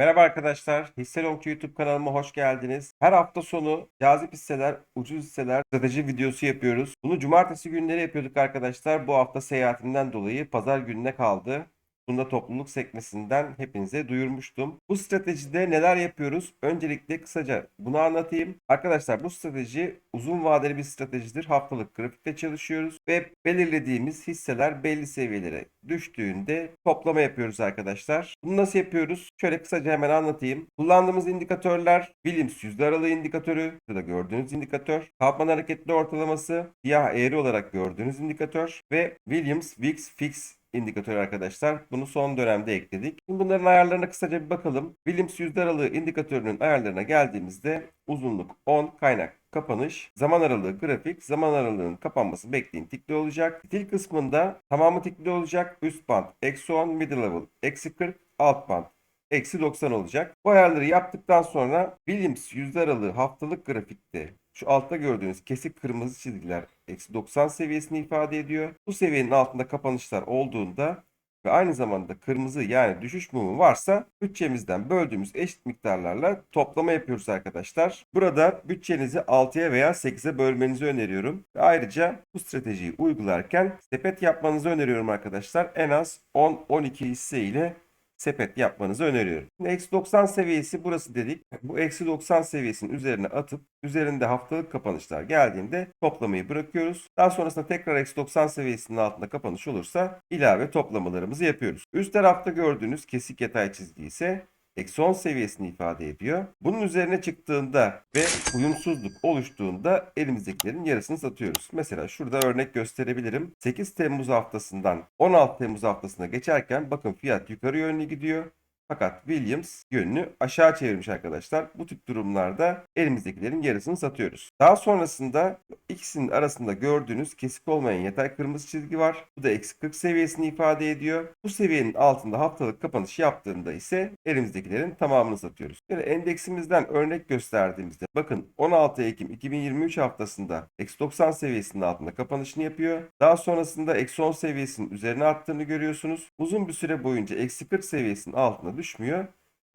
Merhaba arkadaşlar, Hisselongçu YouTube kanalıma hoş geldiniz. Her hafta sonu cazip hisseler, ucuz hisseler strateji videosu yapıyoruz. Bunu cumartesi günleri yapıyorduk arkadaşlar. Bu hafta seyahatimden dolayı pazar gününe kaldı. Bunda topluluk sekmesinden hepinize duyurmuştum. Bu stratejide neler yapıyoruz? Öncelikle kısaca bunu anlatayım. Arkadaşlar bu strateji uzun vadeli bir stratejidir. Haftalık grafikte çalışıyoruz ve belirlediğimiz hisseler belli seviyelere düştüğünde toplama yapıyoruz arkadaşlar. Bunu nasıl yapıyoruz? Şöyle kısaca hemen anlatayım. Kullandığımız indikatörler Williams yüzde aralığı indikatörü, burada gördüğünüz indikatör, Kaufman hareketli ortalaması, siyah eğri olarak gördüğünüz indikatör ve Williams VIX Fix indikatörü arkadaşlar. Bunu son dönemde ekledik. Şimdi bunların ayarlarına kısaca bir bakalım. Williams yüzde aralığı indikatörünün ayarlarına geldiğimizde uzunluk 10, kaynak kapanış, zaman aralığı grafik, zaman aralığının kapanması bekleyin tikli olacak. Fitil kısmında tamamı tikli olacak. Üst band eksi 10, middle level eksi 40, alt band eksi 90 olacak. Bu ayarları yaptıktan sonra Williams yüzde aralığı haftalık grafikte şu altta gördüğünüz kesik kırmızı çizgiler eksi 90 seviyesini ifade ediyor. Bu seviyenin altında kapanışlar olduğunda ve aynı zamanda kırmızı yani düşüş mumu varsa bütçemizden böldüğümüz eşit miktarlarla toplama yapıyoruz arkadaşlar. Burada bütçenizi 6'ya veya 8'e bölmenizi öneriyorum. Ve ayrıca bu stratejiyi uygularken sepet yapmanızı öneriyorum arkadaşlar. En az 10-12 hisse ile sepet yapmanızı öneriyorum. Şimdi eksi 90 seviyesi burası dedik. Bu eksi 90 seviyesinin üzerine atıp üzerinde haftalık kapanışlar geldiğinde toplamayı bırakıyoruz. Daha sonrasında tekrar eksi 90 seviyesinin altında kapanış olursa ilave toplamalarımızı yapıyoruz. Üst tarafta gördüğünüz kesik yatay çizgi ise eksi 10 seviyesini ifade ediyor. Bunun üzerine çıktığında ve uyumsuzluk oluştuğunda elimizdekilerin yarısını satıyoruz. Mesela şurada örnek gösterebilirim. 8 Temmuz haftasından 16 Temmuz haftasına geçerken bakın fiyat yukarı yönlü gidiyor. Fakat Williams yönünü aşağı çevirmiş arkadaşlar. Bu tip durumlarda elimizdekilerin yarısını satıyoruz. Daha sonrasında ikisinin arasında gördüğünüz kesik olmayan yatay kırmızı çizgi var. Bu da eksi 40 seviyesini ifade ediyor. Bu seviyenin altında haftalık kapanış yaptığında ise elimizdekilerin tamamını satıyoruz. Yani endeksimizden örnek gösterdiğimizde bakın 16 Ekim 2023 haftasında eksi 90 seviyesinin altında kapanışını yapıyor. Daha sonrasında eksi 10 seviyesinin üzerine attığını görüyorsunuz. Uzun bir süre boyunca eksi 40 seviyesinin altına düşmüyor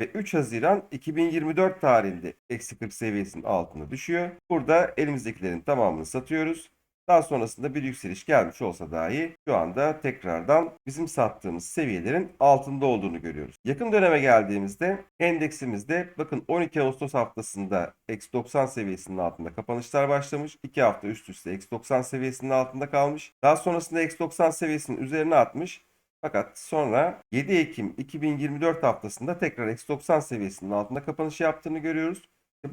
ve 3 Haziran 2024 tarihinde eksi 40 seviyesinin altına düşüyor. Burada elimizdekilerin tamamını satıyoruz. Daha sonrasında bir yükseliş gelmiş olsa dahi şu anda tekrardan bizim sattığımız seviyelerin altında olduğunu görüyoruz. Yakın döneme geldiğimizde endeksimizde bakın 12 Ağustos haftasında eksi 90 seviyesinin altında kapanışlar başlamış. 2 hafta üst üste eksi 90 seviyesinin altında kalmış. Daha sonrasında eksi 90 seviyesinin üzerine atmış. Fakat sonra 7 Ekim 2024 haftasında tekrar eksi 90 seviyesinin altında kapanış yaptığını görüyoruz.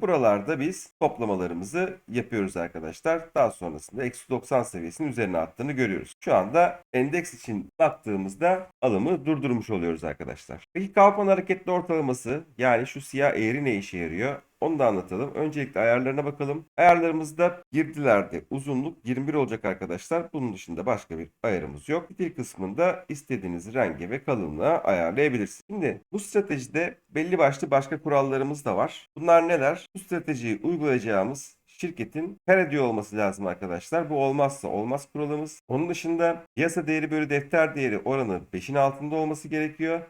Buralarda biz toplamalarımızı yapıyoruz arkadaşlar. Daha sonrasında eksi 90 seviyesinin üzerine attığını görüyoruz. Şu anda endeks için baktığımızda alımı durdurmuş oluyoruz arkadaşlar. Peki Kaufman hareketli ortalaması yani şu siyah eğri ne işe yarıyor? Onu da anlatalım. Öncelikle ayarlarına bakalım. Ayarlarımızda girdilerde uzunluk 21 olacak arkadaşlar. Bunun dışında başka bir ayarımız yok. Fitil kısmında istediğiniz renge ve kalınlığa ayarlayabilirsiniz. Şimdi bu stratejide belli başlı başka kurallarımız da var. Bunlar neler? Bu stratejiyi uygulayacağımız şirketin her ediyor olması lazım arkadaşlar. Bu olmazsa olmaz kuralımız. Onun dışında piyasa değeri bölü defter değeri oranı 5'in altında olması gerekiyor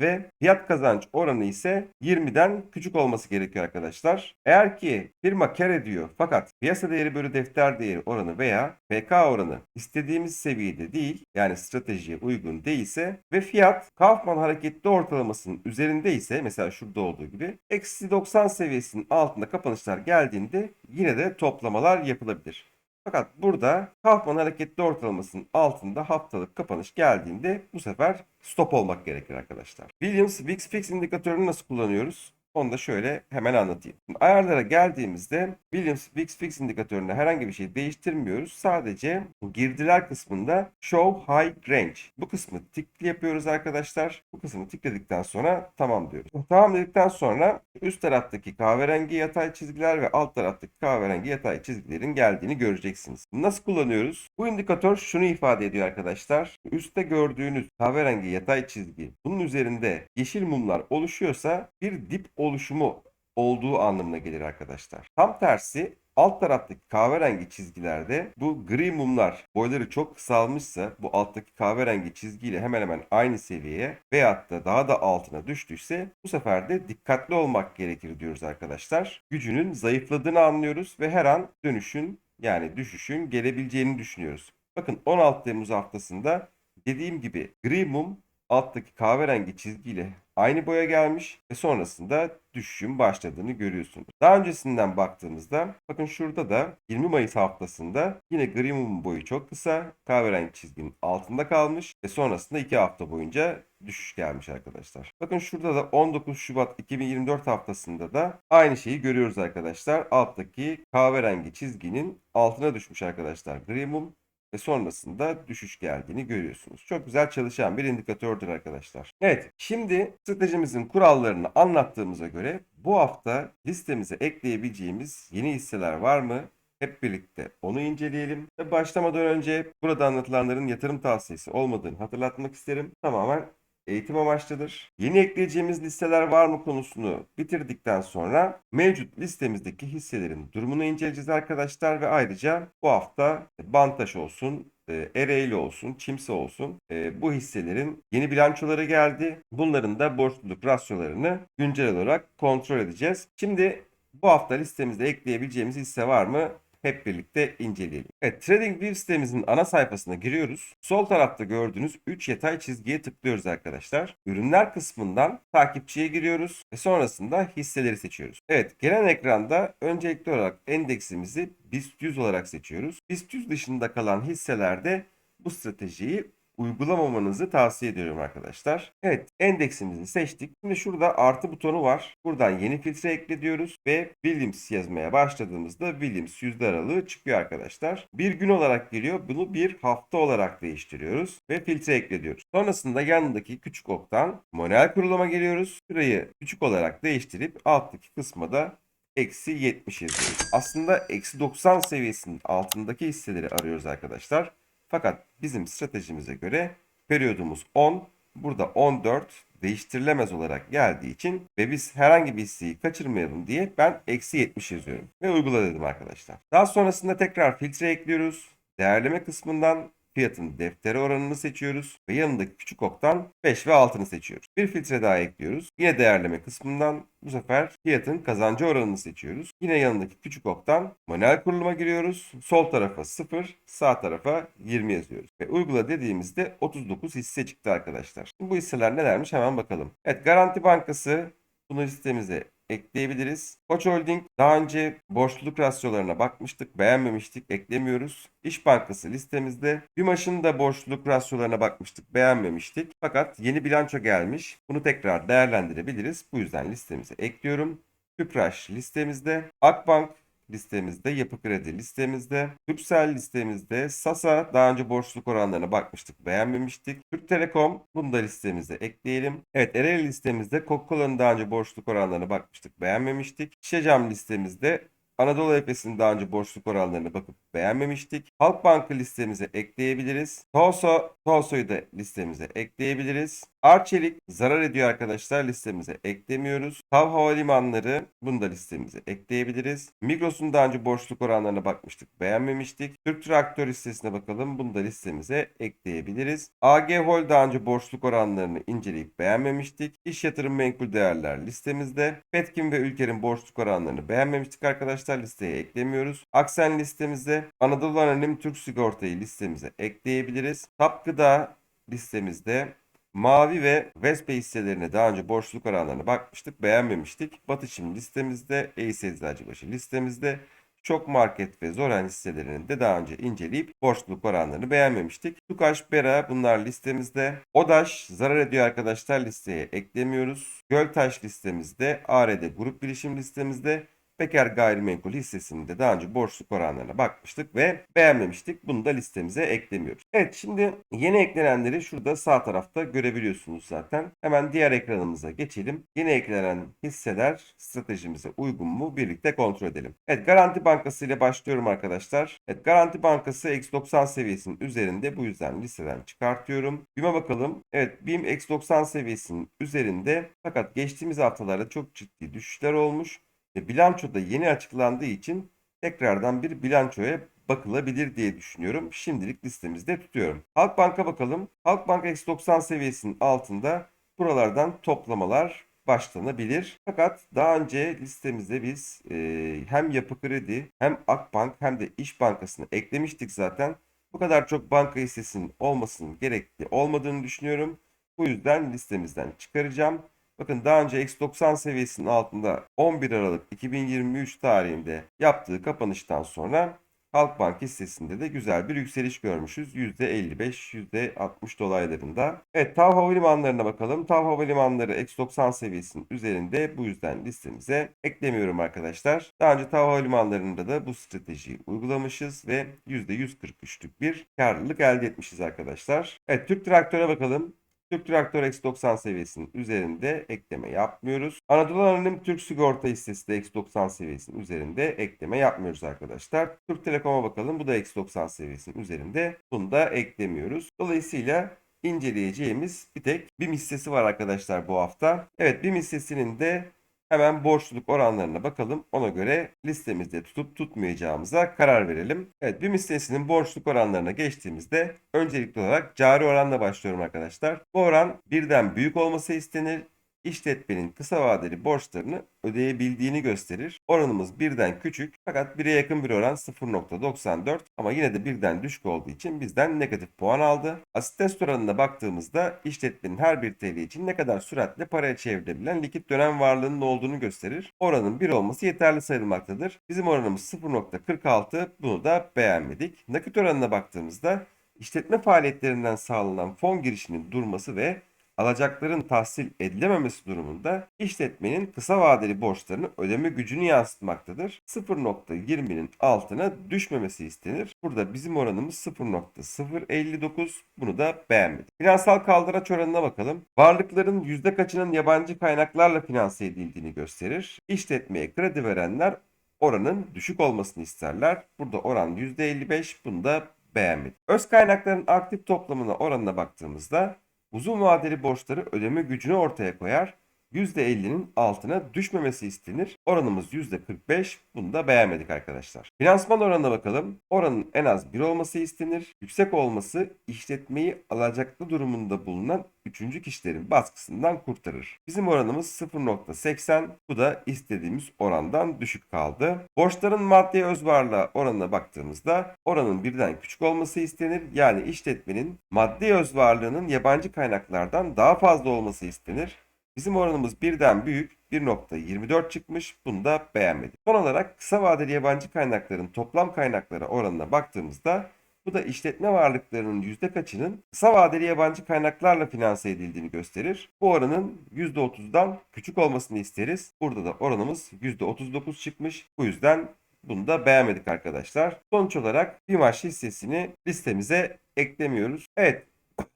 ve fiyat kazanç oranı ise 20'den küçük olması gerekiyor arkadaşlar. Eğer ki firma kar ediyor fakat piyasa değeri bölü defter değeri oranı veya PK oranı istediğimiz seviyede değil yani stratejiye uygun değilse ve fiyat Kaufman hareketli ortalamasının üzerinde ise mesela şurada olduğu gibi eksi 90 seviyesinin altında kapanışlar geldiğinde yine de toplamalar yapılabilir. Fakat burada Kaufman hareketli ortalamasının altında haftalık kapanış geldiğinde bu sefer stop olmak gerekir arkadaşlar. Williams VIX Fix indikatörünü nasıl kullanıyoruz? Onu da şöyle hemen anlatayım. Şimdi ayarlara geldiğimizde Williams VIX Fix indikatöründe herhangi bir şey değiştirmiyoruz. Sadece girdiler kısmında Show High Range. Bu kısmı tikli yapıyoruz arkadaşlar. Bu kısmı tikledikten sonra tamam diyoruz. Tamam dedikten sonra üst taraftaki kahverengi yatay çizgiler ve alt taraftaki kahverengi yatay çizgilerin geldiğini göreceksiniz. Nasıl kullanıyoruz? Bu indikatör şunu ifade ediyor arkadaşlar. Üstte gördüğünüz kahverengi yatay çizgi bunun üzerinde yeşil mumlar oluşuyorsa bir dip oluşumu olduğu anlamına gelir arkadaşlar. Tam tersi Alt taraftaki kahverengi çizgilerde bu gri mumlar boyları çok kısalmışsa bu alttaki kahverengi çizgiyle hemen hemen aynı seviyeye veyahut da daha da altına düştüyse bu sefer de dikkatli olmak gerekir diyoruz arkadaşlar. Gücünün zayıfladığını anlıyoruz ve her an dönüşün yani düşüşün gelebileceğini düşünüyoruz. Bakın 16 Temmuz haftasında dediğim gibi gri mum alttaki kahverengi çizgiyle aynı boya gelmiş ve sonrasında düşüşün başladığını görüyorsunuz. Daha öncesinden baktığımızda bakın şurada da 20 Mayıs haftasında yine gri mumun boyu çok kısa kahverengi çizginin altında kalmış ve sonrasında 2 hafta boyunca düşüş gelmiş arkadaşlar. Bakın şurada da 19 Şubat 2024 haftasında da aynı şeyi görüyoruz arkadaşlar. Alttaki kahverengi çizginin altına düşmüş arkadaşlar gri mum ve sonrasında düşüş geldiğini görüyorsunuz. Çok güzel çalışan bir indikatördür arkadaşlar. Evet, şimdi stratejimizin kurallarını anlattığımıza göre bu hafta listemize ekleyebileceğimiz yeni hisseler var mı? Hep birlikte onu inceleyelim. Ve başlamadan önce burada anlatılanların yatırım tavsiyesi olmadığını hatırlatmak isterim. Tamamen eğitim amaçlıdır. Yeni ekleyeceğimiz listeler var mı konusunu bitirdikten sonra mevcut listemizdeki hisselerin durumunu inceleyeceğiz arkadaşlar ve ayrıca bu hafta Bantaş olsun, e, Ereğli olsun, Çimse olsun e, bu hisselerin yeni bilançoları geldi. Bunların da borçluluk rasyolarını güncel olarak kontrol edeceğiz. Şimdi bu hafta listemizde ekleyebileceğimiz hisse var mı? Hep birlikte inceleyelim. Evet, TradingView sitemizin ana sayfasına giriyoruz. Sol tarafta gördüğünüz 3 yatay çizgiye tıklıyoruz arkadaşlar. Ürünler kısmından takipçiye giriyoruz ve sonrasında hisseleri seçiyoruz. Evet, gelen ekranda öncelikli olarak endeksimizi BIST 100 olarak seçiyoruz. BIST 100 dışında kalan hisselerde bu stratejiyi uygulamamanızı tavsiye ediyorum arkadaşlar. Evet endeksimizi seçtik. Şimdi şurada artı butonu var. Buradan yeni filtre ekle diyoruz ve Williams yazmaya başladığımızda Williams yüzde aralığı çıkıyor arkadaşlar. Bir gün olarak geliyor. Bunu bir hafta olarak değiştiriyoruz ve filtre ekle diyoruz. Sonrasında yanındaki küçük oktan manuel kuruluma geliyoruz. Şurayı küçük olarak değiştirip alttaki kısma da eksi 70 yazıyoruz. Aslında eksi 90 seviyesinin altındaki hisseleri arıyoruz arkadaşlar. Fakat bizim stratejimize göre periyodumuz 10, burada 14 değiştirilemez olarak geldiği için ve biz herhangi bir hisseyi kaçırmayalım diye ben eksi 70 yazıyorum ve uygula dedim arkadaşlar. Daha sonrasında tekrar filtre ekliyoruz. Değerleme kısmından fiyatın defteri oranını seçiyoruz ve yanındaki küçük oktan 5 ve 6'ını seçiyoruz. Bir filtre daha ekliyoruz. Yine değerleme kısmından bu sefer fiyatın kazancı oranını seçiyoruz. Yine yanındaki küçük oktan manuel kuruluma giriyoruz. Sol tarafa 0, sağ tarafa 20 yazıyoruz. Ve uygula dediğimizde 39 hisse çıktı arkadaşlar. Bu hisseler nelermiş hemen bakalım. Evet Garanti Bankası bunu listemize ekleyebiliriz. Koç Holding daha önce borçluluk rasyolarına bakmıştık, beğenmemiştik, eklemiyoruz. İş Bankası listemizde. BİMAŞ'ın da borçluluk rasyolarına bakmıştık, beğenmemiştik. Fakat yeni bilanço gelmiş. Bunu tekrar değerlendirebiliriz. Bu yüzden listemize ekliyorum. Tüpraş listemizde. Akbank listemizde, Yapı Kredi listemizde, Türksel listemizde, Sasa daha önce borçluluk oranlarına bakmıştık, beğenmemiştik. Türk Telekom bunu da listemize ekleyelim. Evet Ereğli listemizde Coca-Cola'nın daha önce borçluluk oranlarına bakmıştık, beğenmemiştik. Şişecam listemizde Anadolu Efes'in daha önce borçluluk oranlarına bakıp beğenmemiştik. Halkbank'ı listemize ekleyebiliriz. Toso, Toso'yu da listemize ekleyebiliriz. Arçelik zarar ediyor arkadaşlar listemize eklemiyoruz. Tav Havalimanları bunu da listemize ekleyebiliriz. Migros'un daha önce borçluluk oranlarına bakmıştık beğenmemiştik. Türk Traktör listesine bakalım bunu da listemize ekleyebiliriz. AG Hol daha önce borçluluk oranlarını inceleyip beğenmemiştik. İş yatırım menkul değerler listemizde. Petkim ve Ülker'in borçluluk oranlarını beğenmemiştik arkadaşlar listeye eklemiyoruz. Aksen listemizde Anadolu Anonim Türk Sigorta'yı listemize ekleyebiliriz. Tap Gıda listemizde Mavi ve Vespe hisselerine daha önce borçluluk oranlarına bakmıştık. Beğenmemiştik. Batı Çim listemizde, Ace Eczacıbaşı listemizde. Çok Market ve Zoran hisselerinin de daha önce inceleyip borçluluk oranlarını beğenmemiştik. Tukaş, Bera bunlar listemizde. Odaş zarar ediyor arkadaşlar listeye eklemiyoruz. Göltaş listemizde. ARD Grup Bilişim listemizde. Peker Gayrimenkul hissesinde daha önce borçluk oranlarına bakmıştık ve beğenmemiştik. Bunu da listemize eklemiyoruz. Evet şimdi yeni eklenenleri şurada sağ tarafta görebiliyorsunuz zaten. Hemen diğer ekranımıza geçelim. Yeni eklenen hisseler stratejimize uygun mu birlikte kontrol edelim. Evet Garanti Bankası ile başlıyorum arkadaşlar. Evet Garanti Bankası X90 seviyesinin üzerinde bu yüzden listeden çıkartıyorum. BİM'e bakalım. Evet BİM X90 seviyesinin üzerinde fakat geçtiğimiz haftalarda çok ciddi düşüşler olmuş. Ve bilanço da yeni açıklandığı için tekrardan bir bilançoya bakılabilir diye düşünüyorum. Şimdilik listemizde tutuyorum. Halkbank'a bakalım. Halkbank eksi 90 seviyesinin altında buralardan toplamalar başlanabilir. Fakat daha önce listemizde biz e, hem Yapı Kredi hem Akbank hem de İş Bankası'nı eklemiştik zaten. Bu kadar çok banka hissesinin olmasının gerekli olmadığını düşünüyorum. Bu yüzden listemizden çıkaracağım. Bakın daha önce eksi 90 seviyesinin altında 11 Aralık 2023 tarihinde yaptığı kapanıştan sonra Halkbank hissesinde de güzel bir yükseliş görmüşüz. %55, %60 dolaylarında. Evet TAV Havalimanları'na bakalım. TAV Havalimanları eksi 90 seviyesinin üzerinde. Bu yüzden listemize eklemiyorum arkadaşlar. Daha önce TAV Havalimanları'nda da bu stratejiyi uygulamışız ve %143'lük bir karlılık elde etmişiz arkadaşlar. Evet Türk Traktör'e bakalım. Türk Traktör eksi 90 seviyesinin üzerinde ekleme yapmıyoruz. Anadolu Anonim Türk Sigorta hissesi de eksi 90 seviyesinin üzerinde ekleme yapmıyoruz arkadaşlar. Türk Telekom'a bakalım. Bu da eksi 90 seviyesinin üzerinde. Bunu da eklemiyoruz. Dolayısıyla inceleyeceğimiz bir tek BİM hissesi var arkadaşlar bu hafta. Evet BİM hissesinin de Hemen borçluluk oranlarına bakalım. Ona göre listemizde tutup tutmayacağımıza karar verelim. Evet BİM listesinin borçluluk oranlarına geçtiğimizde öncelikli olarak cari oranla başlıyorum arkadaşlar. Bu oran birden büyük olması istenir. İşletmenin kısa vadeli borçlarını ödeyebildiğini gösterir. Oranımız birden küçük fakat 1'e yakın bir oran 0.94 ama yine de birden düşük olduğu için bizden negatif puan aldı. Asit test oranına baktığımızda işletmenin her bir TL için ne kadar süratle paraya çevrilebilen likit dönem varlığının olduğunu gösterir. Oranın 1 olması yeterli sayılmaktadır. Bizim oranımız 0.46 bunu da beğenmedik. Nakit oranına baktığımızda işletme faaliyetlerinden sağlanan fon girişinin durması ve alacakların tahsil edilememesi durumunda işletmenin kısa vadeli borçlarını ödeme gücünü yansıtmaktadır. 0.20'nin altına düşmemesi istenir. Burada bizim oranımız 0.059. Bunu da beğenmedik. Finansal kaldıraç oranına bakalım. Varlıkların yüzde kaçının yabancı kaynaklarla finanse edildiğini gösterir. İşletmeye kredi verenler oranın düşük olmasını isterler. Burada oran %55. Bunu da beğenmedik. Öz kaynakların aktif toplamına oranına baktığımızda uzun vadeli borçları ödeme gücünü ortaya koyar. %50'nin altına düşmemesi istenir. Oranımız %45. Bunu da beğenmedik arkadaşlar. Finansman oranına bakalım. Oranın en az 1 olması istenir. Yüksek olması işletmeyi alacaklı durumunda bulunan üçüncü kişilerin baskısından kurtarır. Bizim oranımız 0.80. Bu da istediğimiz orandan düşük kaldı. Borçların maddi özvarlığa oranına baktığımızda oranın birden küçük olması istenir. Yani işletmenin maddi özvarlığının yabancı kaynaklardan daha fazla olması istenir. Bizim oranımız birden büyük 1.24 çıkmış. Bunu da beğenmedik. Son olarak kısa vadeli yabancı kaynakların toplam kaynaklara oranına baktığımızda bu da işletme varlıklarının yüzde kaçının kısa vadeli yabancı kaynaklarla finanse edildiğini gösterir. Bu oranın %30'dan küçük olmasını isteriz. Burada da oranımız %39 çıkmış. Bu yüzden bunu da beğenmedik arkadaşlar. Sonuç olarak BİMAŞ hissesini listemize eklemiyoruz. Evet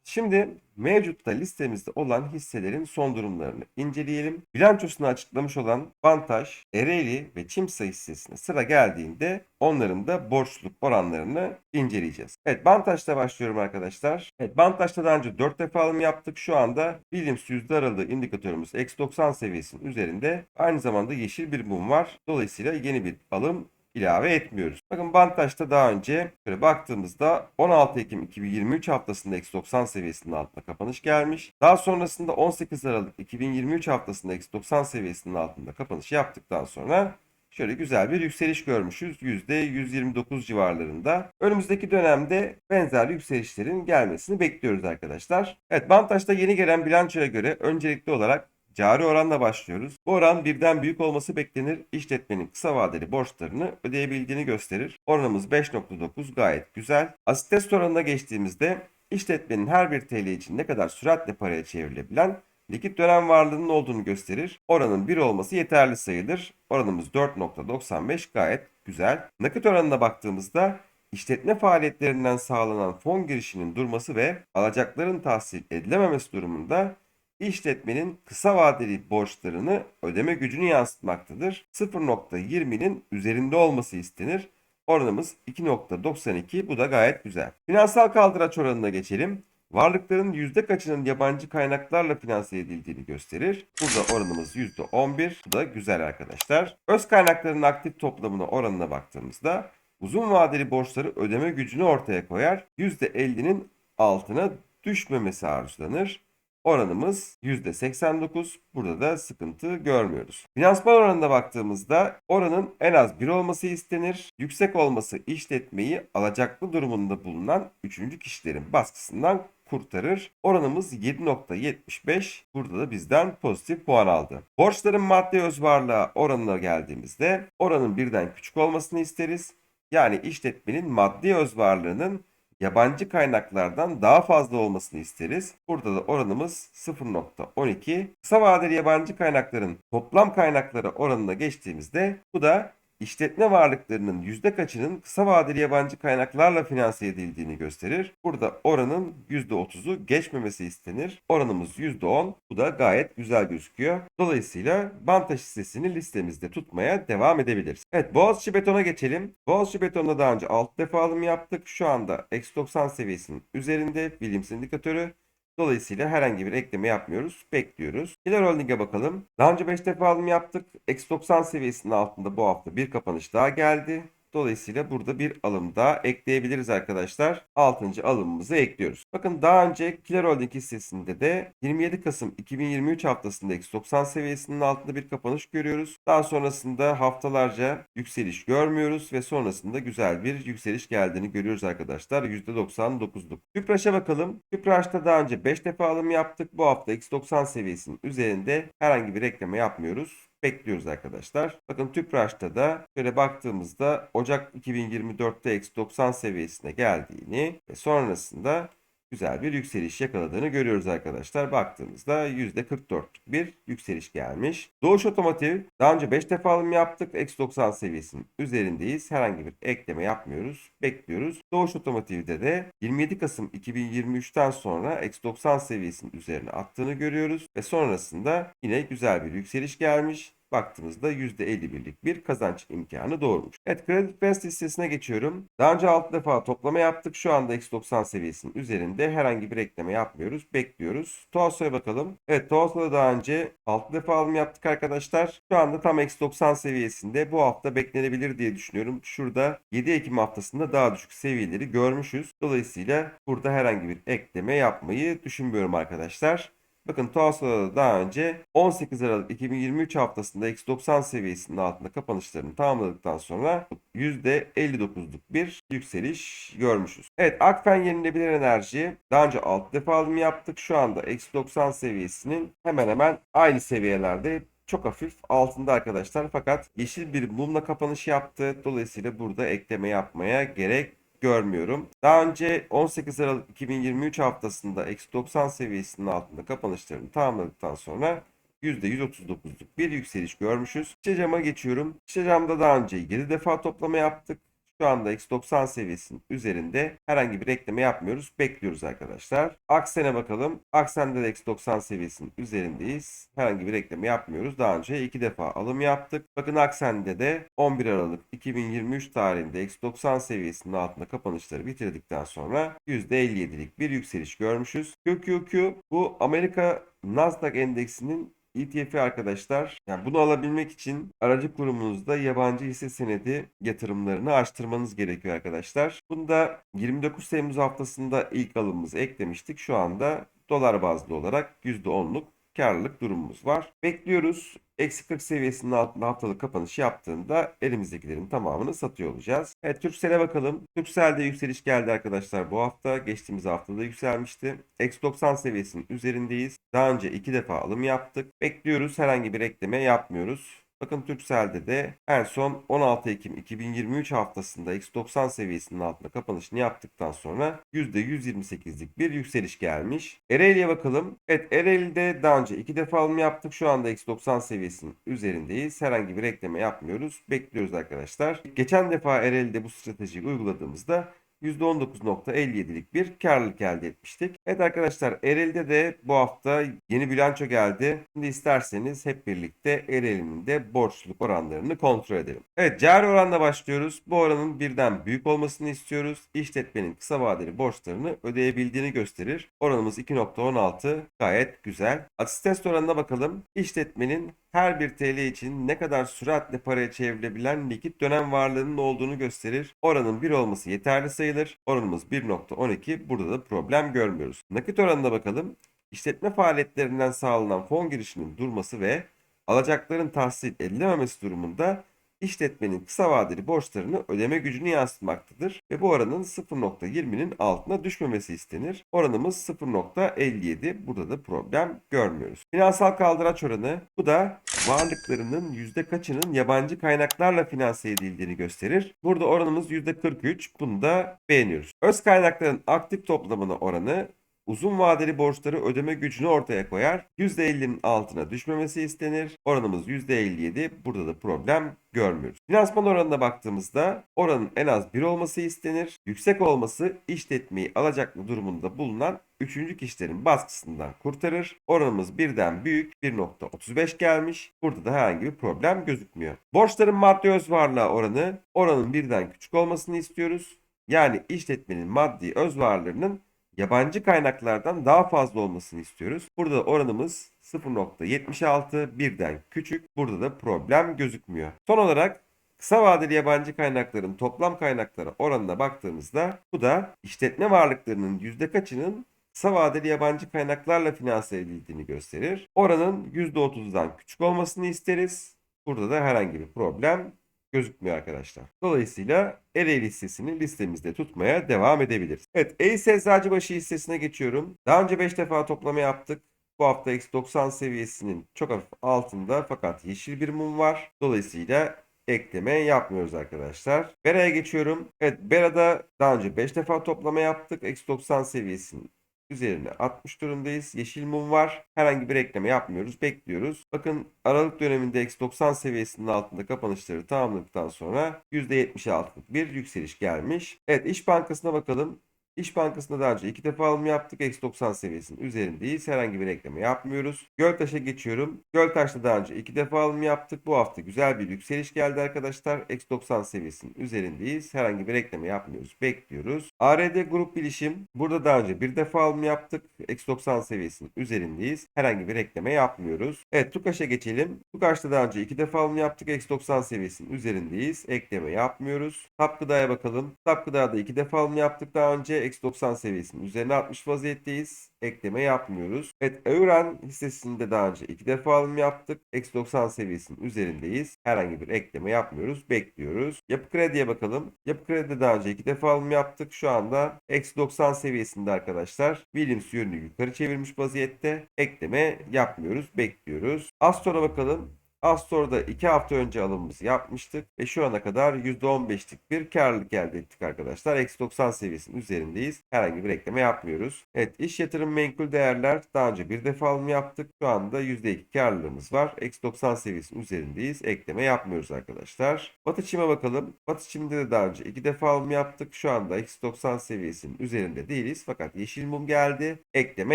Şimdi mevcutta listemizde olan hisselerin son durumlarını inceleyelim. Bilançosunu açıklamış olan Vantaj, Ereğli ve Çimsa hissesine sıra geldiğinde onların da borçluluk oranlarını inceleyeceğiz. Evet Vantaj'ta başlıyorum arkadaşlar. Evet Vantaj'ta daha önce 4 defa alım yaptık. Şu anda Williams yüzde aralığı indikatörümüz X90 seviyesinin üzerinde. Aynı zamanda yeşil bir mum var. Dolayısıyla yeni bir alım ilave etmiyoruz. Bakın Bantaş'ta daha önce şöyle baktığımızda 16 Ekim 2023 haftasında X90 seviyesinin altına kapanış gelmiş. Daha sonrasında 18 Aralık 2023 haftasında X90 seviyesinin altında kapanış yaptıktan sonra şöyle güzel bir yükseliş görmüşüz. %129 civarlarında. Önümüzdeki dönemde benzer yükselişlerin gelmesini bekliyoruz arkadaşlar. Evet Bantaş'ta yeni gelen bilançoya göre öncelikli olarak Cari oranla başlıyoruz. Bu oran birden büyük olması beklenir. İşletmenin kısa vadeli borçlarını ödeyebildiğini gösterir. Oranımız 5.9 gayet güzel. Asit test oranına geçtiğimizde işletmenin her bir TL için ne kadar süratle paraya çevrilebilen likit dönem varlığının olduğunu gösterir. Oranın 1 olması yeterli sayılır. Oranımız 4.95 gayet güzel. Nakit oranına baktığımızda işletme faaliyetlerinden sağlanan fon girişinin durması ve alacakların tahsil edilememesi durumunda işletmenin kısa vadeli borçlarını ödeme gücünü yansıtmaktadır. 0.20'nin üzerinde olması istenir. Oranımız 2.92 bu da gayet güzel. Finansal kaldıraç oranına geçelim. Varlıkların yüzde kaçının yabancı kaynaklarla finanse edildiğini gösterir. Burada oranımız yüzde 11. Bu da güzel arkadaşlar. Öz kaynakların aktif toplamına oranına baktığımızda uzun vadeli borçları ödeme gücünü ortaya koyar. %50'nin altına düşmemesi arzulanır. Oranımız %89. Burada da sıkıntı görmüyoruz. Finansman oranına baktığımızda oranın en az 1 olması istenir. Yüksek olması işletmeyi alacaklı durumunda bulunan 3. kişilerin baskısından kurtarır. Oranımız 7.75. Burada da bizden pozitif puan aldı. Borçların maddi özvarlığa oranına geldiğimizde oranın birden küçük olmasını isteriz. Yani işletmenin maddi özvarlığının yabancı kaynaklardan daha fazla olmasını isteriz. Burada da oranımız 0.12. Kısa vadeli yabancı kaynakların toplam kaynakları oranına geçtiğimizde bu da işletme varlıklarının yüzde kaçının kısa vadeli yabancı kaynaklarla finanse edildiğini gösterir. Burada oranın %30'u geçmemesi istenir. Oranımız %10. Bu da gayet güzel gözüküyor. Dolayısıyla Bantaş hissesini listemizde tutmaya devam edebiliriz. Evet Boğaziçi Beton'a geçelim. Boğaziçi Beton'da daha önce 6 defa alım yaptık. Şu anda X90 seviyesinin üzerinde bilim sindikatörü. Dolayısıyla herhangi bir ekleme yapmıyoruz. Bekliyoruz. Killer Holding'e bakalım. Daha önce 5 defa alım yaptık. X90 seviyesinin altında bu hafta bir kapanış daha geldi. Dolayısıyla burada bir alım daha ekleyebiliriz arkadaşlar. 6. alımımızı ekliyoruz. Bakın daha önce Killer Holding hissesinde de 27 Kasım 2023 haftasında X90 seviyesinin altında bir kapanış görüyoruz. Daha sonrasında haftalarca yükseliş görmüyoruz ve sonrasında güzel bir yükseliş geldiğini görüyoruz arkadaşlar. %99'luk. Tüpraş'a bakalım. Tüpraş'ta daha önce 5 defa alım yaptık. Bu hafta X90 seviyesinin üzerinde herhangi bir ekleme yapmıyoruz bekliyoruz arkadaşlar. Bakın Tüpraş'ta da şöyle baktığımızda Ocak 2024'te X90 seviyesine geldiğini ve sonrasında güzel bir yükseliş yakaladığını görüyoruz arkadaşlar. Baktığımızda %44'lük bir yükseliş gelmiş. Doğuş Otomotiv daha önce 5 defa alım yaptık. X90 seviyesinin üzerindeyiz. Herhangi bir ekleme yapmıyoruz. Bekliyoruz. Doğuş Otomotiv'de de 27 Kasım 2023'ten sonra X90 seviyesinin üzerine attığını görüyoruz. Ve sonrasında yine güzel bir yükseliş gelmiş baktığımızda %51'lik bir kazanç imkanı doğurmuş. Evet Credit Best listesine geçiyorum. Daha önce 6 defa toplama yaptık. Şu anda X90 seviyesinin üzerinde herhangi bir ekleme yapmıyoruz. Bekliyoruz. Toaso'ya bakalım. Evet Toaso'da daha önce 6 defa alım yaptık arkadaşlar. Şu anda tam X90 seviyesinde. Bu hafta beklenebilir diye düşünüyorum. Şurada 7 Ekim haftasında daha düşük seviyeleri görmüşüz. Dolayısıyla burada herhangi bir ekleme yapmayı düşünmüyorum arkadaşlar. Bakın Tuasola'da daha önce 18 Aralık 2023 haftasında X90 seviyesinin altında kapanışlarını tamamladıktan sonra %59'luk bir yükseliş görmüşüz. Evet Akfen yenilebilir enerji daha önce 6 defa alım yaptık. Şu anda X90 seviyesinin hemen hemen aynı seviyelerde çok hafif altında arkadaşlar. Fakat yeşil bir mumla kapanış yaptı. Dolayısıyla burada ekleme yapmaya gerek görmüyorum. Daha önce 18 Aralık 2023 haftasında X90 seviyesinin altında kapanışlarını tamamladıktan sonra %139'luk bir yükseliş görmüşüz. Şişecam'a geçiyorum. Şişecam'da daha önce 7 defa toplama yaptık. Şu anda X90 seviyesinin üzerinde herhangi bir ekleme yapmıyoruz. Bekliyoruz arkadaşlar. Aksen'e bakalım. Aksen'de de X90 seviyesinin üzerindeyiz. Herhangi bir ekleme yapmıyoruz. Daha önce 2 defa alım yaptık. Bakın Aksen'de de 11 Aralık 2023 tarihinde X90 seviyesinin altında kapanışları bitirdikten sonra %57'lik bir yükseliş görmüşüz. QQQ bu Amerika Nasdaq endeksinin ETF arkadaşlar yani bunu alabilmek için aracı kurumunuzda yabancı hisse senedi yatırımlarını açtırmanız gerekiyor arkadaşlar. Bunda 29 Temmuz haftasında ilk alımımızı eklemiştik. Şu anda dolar bazlı olarak %10'luk karlılık durumumuz var. Bekliyoruz. Eksi 40 seviyesinin altında haftalık kapanış yaptığında elimizdekilerin tamamını satıyor olacağız. Evet Turkcell'e bakalım. Turkcell'de yükseliş geldi arkadaşlar bu hafta. Geçtiğimiz haftada yükselmişti. Eksi 90 seviyesinin üzerindeyiz. Daha önce iki defa alım yaptık. Bekliyoruz. Herhangi bir ekleme yapmıyoruz. Bakın Turkcell'de de en son 16 Ekim 2023 haftasında X90 seviyesinin altında kapanışını yaptıktan sonra %128'lik bir yükseliş gelmiş. Ereğli'ye bakalım. Evet Ereğli'de daha önce iki defa alım yaptık. Şu anda X90 seviyesinin üzerindeyiz. Herhangi bir ekleme yapmıyoruz. Bekliyoruz arkadaşlar. Geçen defa Ereğli'de bu stratejiyi uyguladığımızda %19.57'lik bir karlılık elde etmiştik. Evet arkadaşlar Ereğli'de de bu hafta yeni bilanço geldi. Şimdi isterseniz hep birlikte Ereğli'nin de borçluluk oranlarını kontrol edelim. Evet cari oranla başlıyoruz. Bu oranın birden büyük olmasını istiyoruz. İşletmenin kısa vadeli borçlarını ödeyebildiğini gösterir. Oranımız 2.16 gayet güzel. Asistens oranına bakalım. İşletmenin her bir TL için ne kadar süratle paraya çevrilebilen likit dönem varlığının olduğunu gösterir. Oranın 1 olması yeterli sayılır. Oranımız 1.12. Burada da problem görmüyoruz. Nakit oranına bakalım. İşletme faaliyetlerinden sağlanan fon girişinin durması ve alacakların tahsil edilememesi durumunda işletmenin kısa vadeli borçlarını ödeme gücünü yansıtmaktadır ve bu oranın 0.20'nin altına düşmemesi istenir. Oranımız 0.57. Burada da problem görmüyoruz. Finansal kaldıraç oranı bu da varlıklarının yüzde kaçının yabancı kaynaklarla finanse edildiğini gösterir. Burada oranımız yüzde 43. Bunu da beğeniyoruz. Öz kaynakların aktif toplamına oranı uzun vadeli borçları ödeme gücünü ortaya koyar. %50'nin altına düşmemesi istenir. Oranımız %57. Burada da problem görmüyoruz. Finansman oranına baktığımızda oranın en az 1 olması istenir. Yüksek olması işletmeyi alacaklı durumunda bulunan üçüncü kişilerin baskısından kurtarır. Oranımız birden büyük 1.35 gelmiş. Burada da herhangi bir problem gözükmüyor. Borçların maddi öz varlığa oranı oranın birden küçük olmasını istiyoruz. Yani işletmenin maddi öz varlığının yabancı kaynaklardan daha fazla olmasını istiyoruz. Burada oranımız 0.76 birden küçük. Burada da problem gözükmüyor. Son olarak kısa vadeli yabancı kaynakların toplam kaynaklara oranına baktığımızda bu da işletme varlıklarının yüzde kaçının kısa vadeli yabancı kaynaklarla finanse edildiğini gösterir. Oranın %30'dan küçük olmasını isteriz. Burada da herhangi bir problem gözükmüyor arkadaşlar. Dolayısıyla Ereğli hissesini listemizde tutmaya devam edebiliriz. Evet EIS Eczacıbaşı hissesine geçiyorum. Daha önce 5 defa toplama yaptık. Bu hafta X90 seviyesinin çok hafif altında fakat yeşil bir mum var. Dolayısıyla ekleme yapmıyoruz arkadaşlar. Bera'ya geçiyorum. Evet Bera'da daha önce 5 defa toplama yaptık. X90 seviyesinin üzerine 60 durumdayız. Yeşil mum var. Herhangi bir ekleme yapmıyoruz. Bekliyoruz. Bakın Aralık döneminde X90 seviyesinin altında kapanışları tamamladıktan sonra %76'lık bir yükseliş gelmiş. Evet İş Bankası'na bakalım. İş Bankası'nda daha önce iki defa alım yaptık. X90 seviyesinin üzerindeyiz. Herhangi bir ekleme yapmıyoruz. Göltaş'a geçiyorum. Göltaş'ta daha önce iki defa alım yaptık. Bu hafta güzel bir yükseliş geldi arkadaşlar. X90 seviyesinin üzerindeyiz. Herhangi bir ekleme yapmıyoruz. Bekliyoruz. ARD Grup Bilişim. Burada daha önce bir defa alım yaptık. X90 seviyesinin üzerindeyiz. Herhangi bir ekleme yapmıyoruz. Evet Tukaş'a geçelim. Tukaş'ta daha önce iki defa alım yaptık. X90 seviyesinin üzerindeyiz. Ekleme yapmıyoruz. Tap Gıda'ya bakalım. Tap Gıda'da iki defa alım yaptık daha önce. X90 seviyesinin üzerine atmış vaziyetteyiz. Ekleme yapmıyoruz. Evet Euren hissesinde daha önce iki defa alım yaptık. X90 seviyesinin üzerindeyiz. Herhangi bir ekleme yapmıyoruz. Bekliyoruz. Yapı Kredi'ye bakalım. Yapı Kredi'de daha önce iki defa alım yaptık. Şu anda X90 seviyesinde arkadaşlar. Williams yönünü yukarı çevirmiş vaziyette. Ekleme yapmıyoruz. Bekliyoruz. Astor'a bakalım. Astor'da 2 hafta önce alımımızı yapmıştık ve şu ana kadar %15'lik bir karlılık elde ettik arkadaşlar. X90 seviyesinin üzerindeyiz. Herhangi bir ekleme yapmıyoruz. Evet iş yatırım menkul değerler daha önce bir defa alım yaptık. Şu anda %2 karlılığımız var. X90 seviyesinin üzerindeyiz. Ekleme yapmıyoruz arkadaşlar. Batı Çim'e bakalım. Batı Çim'de de daha önce 2 defa alım yaptık. Şu anda X90 seviyesinin üzerinde değiliz. Fakat yeşil mum geldi. Ekleme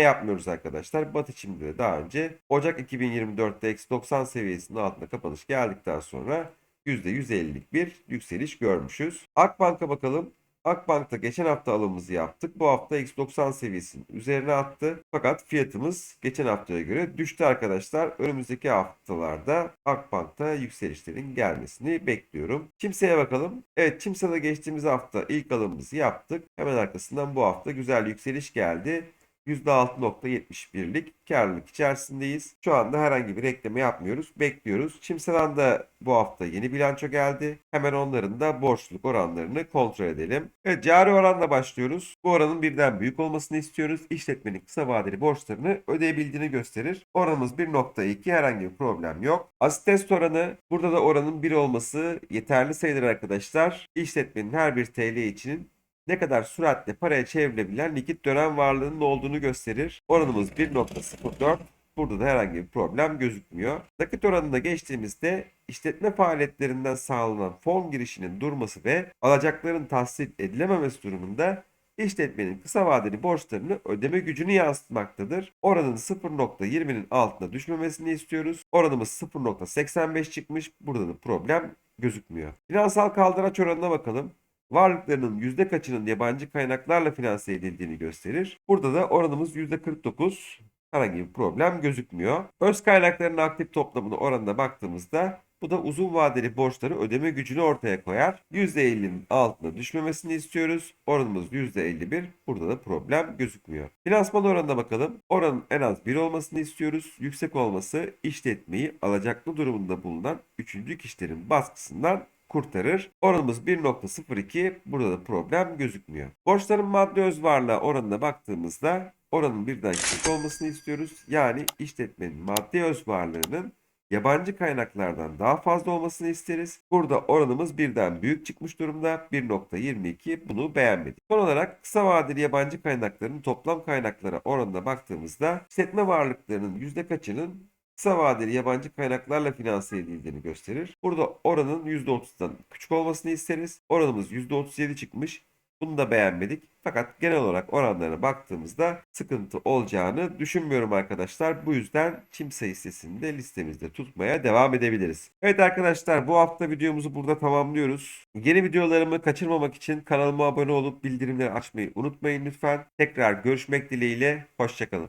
yapmıyoruz arkadaşlar. Batı Çim'de de daha önce Ocak 2024'te X90 seviyesinin altında kapanış geldikten sonra %150'lik bir yükseliş görmüşüz. Akbank'a bakalım. Akbank'ta geçen hafta alımımızı yaptık. Bu hafta X90 seviyesinin üzerine attı. Fakat fiyatımız geçen haftaya göre düştü arkadaşlar. Önümüzdeki haftalarda Akbank'ta yükselişlerin gelmesini bekliyorum. Çimse'ye bakalım. Evet Çimse'de geçtiğimiz hafta ilk alımımızı yaptık. Hemen arkasından bu hafta güzel yükseliş geldi. %6.71'lik karlılık içerisindeyiz. Şu anda herhangi bir ekleme yapmıyoruz. Bekliyoruz. Çimse'den de bu hafta yeni bilanço geldi. Hemen onların da borçluluk oranlarını kontrol edelim. Evet cari oranla başlıyoruz. Bu oranın birden büyük olmasını istiyoruz. İşletmenin kısa vadeli borçlarını ödeyebildiğini gösterir. Oranımız 1.2 herhangi bir problem yok. Asitest oranı burada da oranın 1 olması yeterli sayılır arkadaşlar. İşletmenin her bir TL için ne kadar süratle paraya çevrilebilen likit dönem varlığının olduğunu gösterir. Oranımız 1.04. Burada da herhangi bir problem gözükmüyor. Nakit oranına geçtiğimizde işletme faaliyetlerinden sağlanan fon girişinin durması ve alacakların tahsil edilememesi durumunda işletmenin kısa vadeli borçlarını ödeme gücünü yansıtmaktadır. Oranın 0.20'nin altına düşmemesini istiyoruz. Oranımız 0.85 çıkmış. Burada da problem gözükmüyor. Finansal kaldıraç oranına bakalım. Varlıklarının yüzde kaçının yabancı kaynaklarla finanse edildiğini gösterir. Burada da oranımız yüzde 49. Herhangi bir problem gözükmüyor. Öz kaynakların aktif toplamına oranına baktığımızda bu da uzun vadeli borçları ödeme gücünü ortaya koyar. %50'nin altına düşmemesini istiyoruz. Oranımız %51. Burada da problem gözükmüyor. Finansman oranına bakalım. Oranın en az 1 olmasını istiyoruz. Yüksek olması işletmeyi alacaklı durumunda bulunan 3. kişilerin baskısından kurtarır. Oranımız 1.02. Burada da problem gözükmüyor. Borçların maddi öz varlığa oranına baktığımızda oranın birden küçük olmasını istiyoruz. Yani işletmenin maddi öz varlığının yabancı kaynaklardan daha fazla olmasını isteriz. Burada oranımız birden büyük çıkmış durumda. 1.22 bunu beğenmedik. Son olarak kısa vadeli yabancı kaynakların toplam kaynaklara oranına baktığımızda işletme varlıklarının yüzde kaçının kısa vadeli yabancı kaynaklarla finanse edildiğini gösterir. Burada oranın %30'dan küçük olmasını isteriz. Oranımız %37 çıkmış. Bunu da beğenmedik. Fakat genel olarak oranlarına baktığımızda sıkıntı olacağını düşünmüyorum arkadaşlar. Bu yüzden kimse hissesini de listemizde tutmaya devam edebiliriz. Evet arkadaşlar bu hafta videomuzu burada tamamlıyoruz. Yeni videolarımı kaçırmamak için kanalıma abone olup bildirimleri açmayı unutmayın lütfen. Tekrar görüşmek dileğiyle. Hoşçakalın.